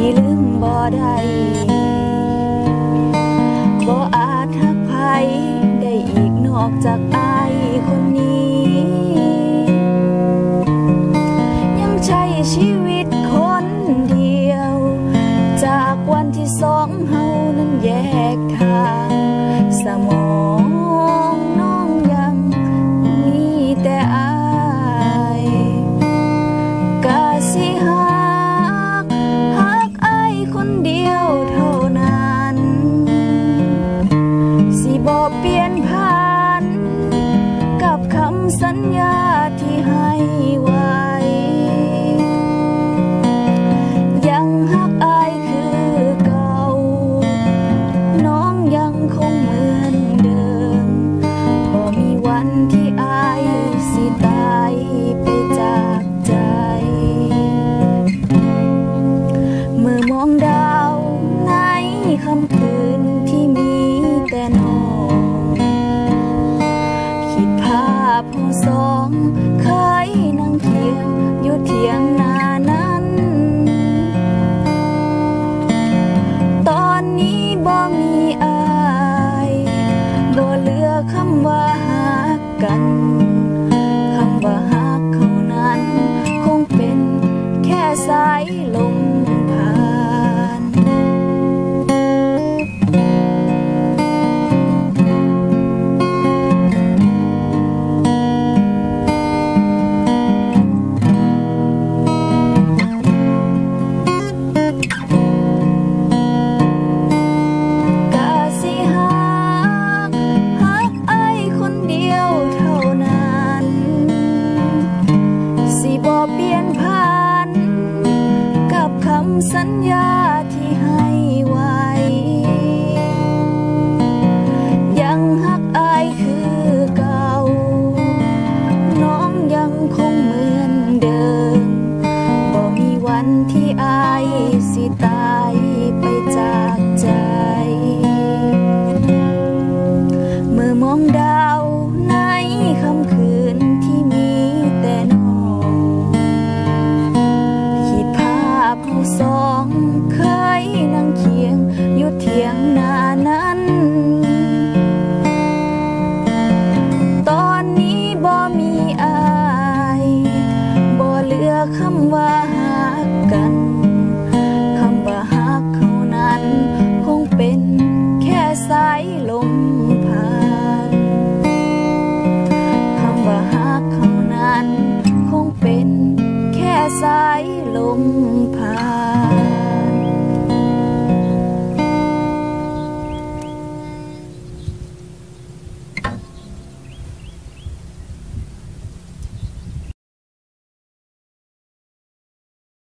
ที่ลืมบ่ได้บ่อาจทักไผได้อีกนอกจากอายคนนี้ ยังใช้ชีว สัญญาที่ให้ไว้ небом สัญญา